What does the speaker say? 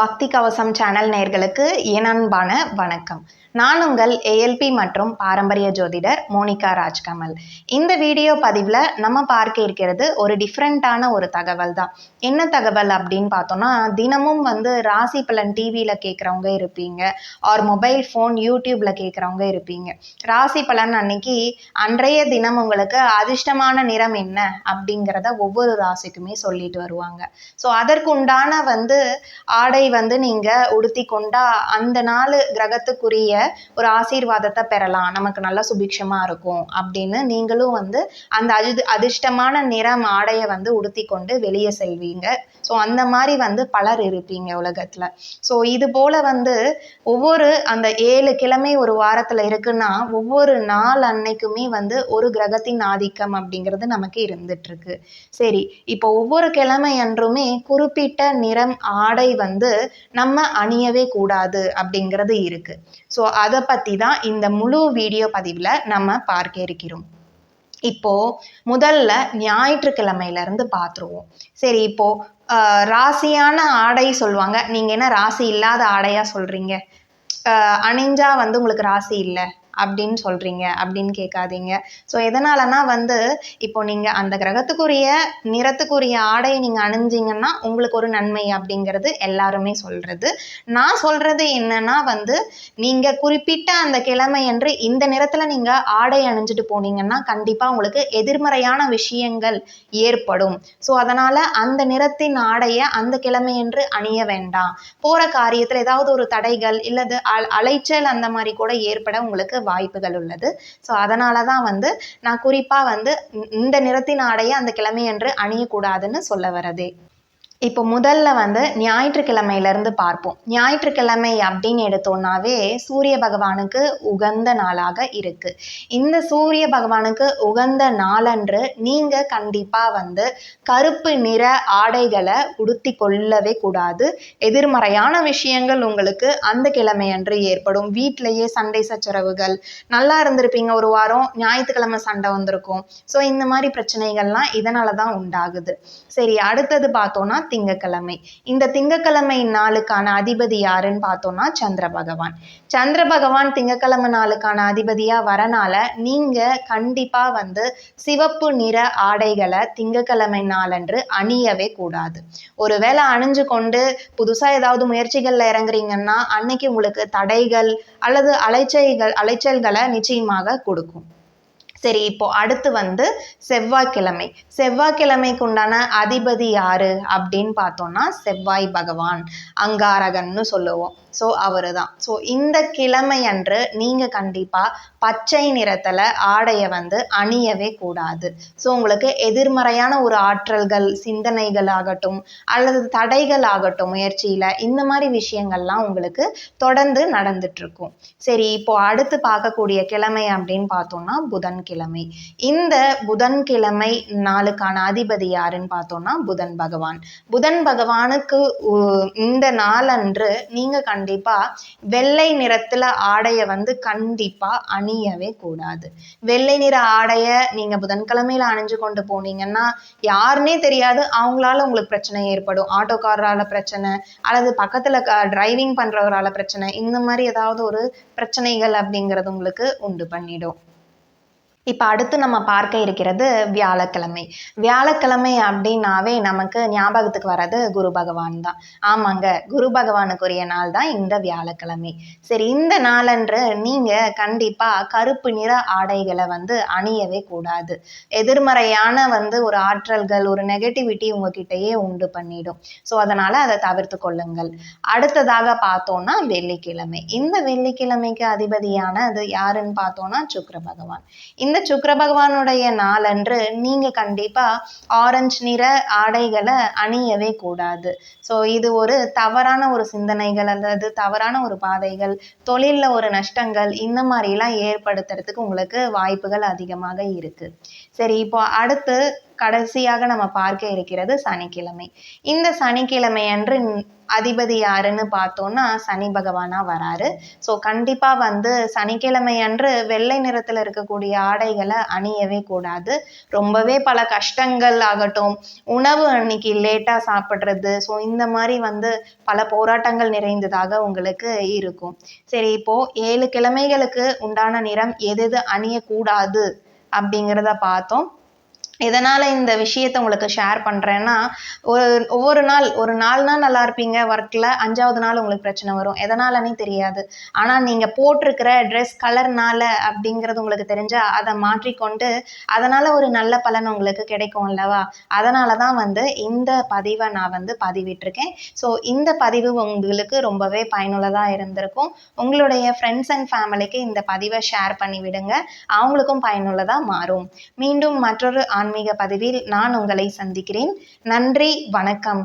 பக்தி கவசம் சேனல் நேர்களுக்கு இனன்பான வணக்கம். நான் உங்கள் ஏஎல்பி மற்றும் பாரம்பரிய ஜோதிடர் மோனிகா ராஜ்கமல். இந்த வீடியோ பதிவில் நம்ம பார்க்க இருக்கிறது ஒரு டிஃப்ரெண்ட்டான ஒரு தகவல் தான். என்ன தகவல் அப்படின்னு பார்த்தோம்னா தினமும் வந்து ராசி பலன் டிவியில் கேட்குறவங்க இருப்பீங்க. ஆர் மொபைல் ஃபோன் யூடியூப்பில் கேட்குறவங்க இருப்பீங்க. ராசி பலன் அன்னைக்கு அன்றைய தினம் உங்களுக்கு அதிர்ஷ்டமான நிறம் என்ன அப்படிங்கிறத ஒவ்வொரு ராசிக்குமே சொல்லிட்டு வருவாங்க. ஸோ அதற்குண்டான வந்து ஆடை வந்து நீங்கள் உடுத்தி கொண்டா அந்த நாள் கிரகத்துக்குரிய ஒரு ஆசீர்வாதத்தை பெறலாம். நமக்கு நல்லா சுபிக்ஷமாக இருக்கும் அப்படின்னு நீங்களும் வந்து அந்த அது அதிர்ஷ்டமான நிறம் ஆடையை வந்து உடுத்தி கொண்டு வெளியே செல்வீங்க. ஸோ அந்த மாதிரி வந்து பலர் இருப்பீங்க உலகத்தில். ஸோ இது போல் வந்து ஒவ்வொரு அந்த ஏழு கிழமை ஒரு வாரத்தில் இருக்குன்னா ஒவ்வொரு நாள் அன்னைக்குமே வந்து ஒரு கிரகத்தின் ஆதிக்கம் அப்படிங்கிறது நமக்கு இருந்துட்டு இருக்கு சரி இப்போ ஒவ்வொரு கிழமை அன்றுமே குறிப்பிட்ட நிறம் ஆடை வந்து நம்ம அணியவே கூடாது அப்படிங்கிறது இருக்கு. ஸோ அதை பற்றி தான் இந்த முழு வீடியோ பதிவில் நம்ம பார்க்க இருக்கிறோம். இப்போ முதல்ல ஞாயிற்றுக்கிழமையில இருந்து பார்த்துருவோம் சரி இப்போ ராசியான ஆடை சொல்லுவாங்க. நீங்கள் என்ன ராசி இல்லாத ஆடையாக சொல்றீங்க? அணிஞ்சா வந்து உங்களுக்கு ராசி இல்லை. அப்படின்னு சொல்றீங்க அப்படின்னு கேட்காதீங்க. ஸோ எதனாலனா வந்து இப்போ நீங்க அந்த கிரகத்துக்குரிய நிறத்துக்குரிய ஆடையை நீங்க அணிஞ்சிங்கன்னா உங்களுக்கு ஒரு நன்மை அப்படிங்கிறது எல்லாருமே சொல்றது. நான் சொல்றது என்னன்னா வந்து நீங்க குறிப்பிட்ட அந்த கிழமை என்று இந்த நிறத்துல நீங்க ஆடை அணிஞ்சிட்டு போனீங்கன்னா கண்டிப்பா உங்களுக்கு எதிர்மறையான விஷயங்கள் ஏற்படும். ஸோ அதனால அந்த நிறத்தின் ஆடையை அந்த கிழமை என்று அணிய வேண்டாம். போற காரியத்தில் ஏதாவது ஒரு தடைகள் இல்லது அலைச்சல் அந்த மாதிரி கூட ஏற்பட உங்களுக்கு வாய்ப்புகள் உள்ளது. ஸோ அதனால தான் வந்து நான் குறிப்பா வந்து இந்த- நிறத்தின் ஆடையை அந்த கிழமை என்று அணியக்கூடாதுன்னு சொல்ல வரதே இப்போ முதல்ல வந்து ஞாயிற்றுக்கிழமையில இருந்து பார்ப்போம். ஞாயிற்றுக்கிழமை அப்படின்னு எடுத்தோன்னாவே சூரிய பகவானுக்கு உகந்த நாளாக இருக்குது இந்த சூரிய பகவானுக்கு உகந்த நாளன்று நீங்கள் கண்டிப்பாக வந்து கருப்பு நிற ஆடைகளை உடுத்தி கொள்ளவே கூடாது. எதிர்மறையான விஷயங்கள் உங்களுக்கு அந்த கிழமையன்று ஏற்படும். வீட்டிலேயே சண்டை சச்சரவுகள் நல்லா இருந்திருப்பீங்க ஒரு வாரம் ஞாயிற்றுக்கிழமை சண்டை வந்திருக்கும். ஸோ இந்த மாதிரி பிரச்சனைகள்லாம் இதனால தான் உண்டாகுது. சரி அடுத்தது பார்த்தோன்னா திங்கக்கிழமை. இந்த திங்கக்கிழமை நாளுக்கான அதிபதி யாருன்னு பார்த்தோம்னா சந்திர பகவான். சந்திர பகவான் திங்கக்கிழமை நாளுக்கான அதிபதியா வரனால நீங்க கண்டிப்பா வந்து சிவப்பு நிற ஆடைகளை திங்கக்கிழமை நாளன்று அணியவே கூடாது. ஒருவேளை அணிஞ்சு கொண்டு புதுசா ஏதாவது முயற்சிகள்ல இறங்குறீங்கன்னா அன்னைக்கு உங்களுக்கு தடைகள் அல்லது அலைச்சல்கள் அலைச்சல்களை நிச்சயமாக கொடுக்கும். சரி இப்போ அடுத்து வந்து செவ்வாய்க்கிழமை. செவ்வாய்க்கிழமைக்கு உண்டான அதிபதி யாரு அப்படின்னு பார்த்தோம்னா செவ்வாய் பகவான் அங்காரகன்னு சொல்லுவோம். ஸோ அவரு தான் ஸோ இந்த கிழமை அன்று நீங்கள் கண்டிப்பாக பச்சை நிறத்தில் ஆடையை வந்து அணியவே கூடாது. ஸோ உங்களுக்கு எதிர்மறையான ஒரு ஆற்றல்கள் சிந்தனைகள் ஆகட்டும் அல்லது தடைகள் ஆகட்டும் முயற்சியில் இந்த மாதிரி விஷயங்கள்லாம் உங்களுக்கு தொடர்ந்து நடந்துட்டுருக்கும். சரி இப்போ அடுத்து பார்க்கக்கூடிய கிழமை அப்படின்னு பார்த்தோம்னா புதன்கிழமை. இந்த புதன்கிழமை நாளுக்கான அதிபதி யாருன்னு பார்த்தோம்னா புதன் பகவான். புதன் பகவானுக்கு இந்த நாளன்று நீங்க கண்டிப்பாக வெள்ளை நிறத்தில் ஆடையை வந்து கண்டிப்பாக அணியவே கூடாது. வெள்ளை நிற ஆடையை நீங்கள் புதன்கிழமையில் அணிஞ்சு கொண்டு போனீங்கன்னா யாருன்னே தெரியாது அவங்களால உங்களுக்கு பிரச்சனை ஏற்படும். ஆட்டோக்காரரால் பிரச்சனை அல்லது பக்கத்தில் க டிரைவிங் பண்ணுறவரால் பிரச்சனை இந்த மாதிரி ஏதாவது ஒரு பிரச்சனைகள் அப்படிங்கிறது உங்களுக்கு உண்டு பண்ணிடும். இப்போ அடுத்து நம்ம பார்க்க இருக்கிறது வியாழக்கிழமை. வியாழக்கிழமை அப்படின்னாவே நமக்கு ஞாபகத்துக்கு வர்றது குரு பகவான் தான். ஆமாங்க குரு பகவானுக்குரிய நாள் தான் இந்த வியாழக்கிழமை. சரி இந்த நாளன்று நீங்கள் கண்டிப்பாக கருப்பு நிற ஆடைகளை வந்து அணியவே கூடாது. எதிர்மறையான வந்து ஒரு ஆற்றல்கள் ஒரு நெகட்டிவிட்டி உங்ககிட்டயே உண்டு பண்ணிடும். ஸோ அதனால் அதை தவிர்த்து கொள்ளுங்கள். அடுத்ததாக பார்த்தோன்னா வெள்ளிக்கிழமை. இந்த வெள்ளிக்கிழமைக்கு அதிபதியான அது யாருன்னு பார்த்தோன்னா சுக்கர பகவான். இந்த சுக்கர பகவானுடைய நாளன்று நீங்கள் கண்டிப்பாக ஆரஞ்சு நிற ஆடைகளை அணியவே கூடாது. ஸோ இது ஒரு தவறான ஒரு சிந்தனைகள் அல்லது தவறான ஒரு பாதைகள் தொழிலில் ஒரு நஷ்டங்கள் இந்த மாதிரிலாம் ஏற்படுத்துறதுக்கு உங்களுக்கு வாய்ப்புகள் அதிகமாக இருக்குது சரி இப்போ அடுத்து கடைசியாக நம்ம பார்க்க இருக்கிறது சனிக்கிழமை. இந்த சனிக்கிழமை அன்று அதிபதி யாருன்னு பார்த்தோம்னா சனி பகவானா வராரு. ஸோ கண்டிப்பா வந்து சனிக்கிழமை அன்று வெள்ளை நிறத்துல இருக்கக்கூடிய ஆடைகளை அணியவே கூடாது. ரொம்பவே பல கஷ்டங்கள் ஆகட்டும். உணவு அன்னைக்கு லேட்டா சாப்பிட்றது. ஸோ இந்த மாதிரி வந்து பல போராட்டங்கள் நிறைந்ததாக உங்களுக்கு இருக்கும். சரி இப்போ ஏழு கிழமைகளுக்கு உண்டான நிறம் எது எது அணியக்கூடாது அப்படிங்கிறத பார்த்தோம். எதனால் இந்த விஷயத்த உங்களுக்கு ஷேர் பண்ணுறேன்னா ஒரு ஒவ்வொரு நாள் ஒரு நாலு நாள் நல்லா இருப்பீங்க ஒர்க்கில் அஞ்சாவது நாள் உங்களுக்கு பிரச்சனை வரும். எதனாலனே தெரியாது. ஆனால் நீங்கள் போட்டிருக்கிற ட்ரெஸ் கலர்னால அப்படிங்கிறது உங்களுக்கு தெரிஞ்சால் அதை மாற்றிக்கொண்டு அதனால் ஒரு நல்ல பலன் உங்களுக்கு கிடைக்கும் அல்லவா? அதனால தான் வந்து இந்த பதிவை நான் வந்து பதிவிட்டிருக்கேன். ஸோ இந்த பதிவு உங்களுக்கு ரொம்பவே பயனுள்ளதாக இருந்திருக்கும். உங்களுடைய ஃப்ரெண்ட்ஸ் அண்ட் ஃபேமிலிக்கு இந்த பதிவை ஷேர் பண்ணி விடுங்க அவங்களுக்கும் பயனுள்ளதாக மாறும். மீண்டும் மற்றொரு ஆன்மீக பதிவில் நான் உங்களை சந்திக்கிறேன். நன்றி வணக்கம்.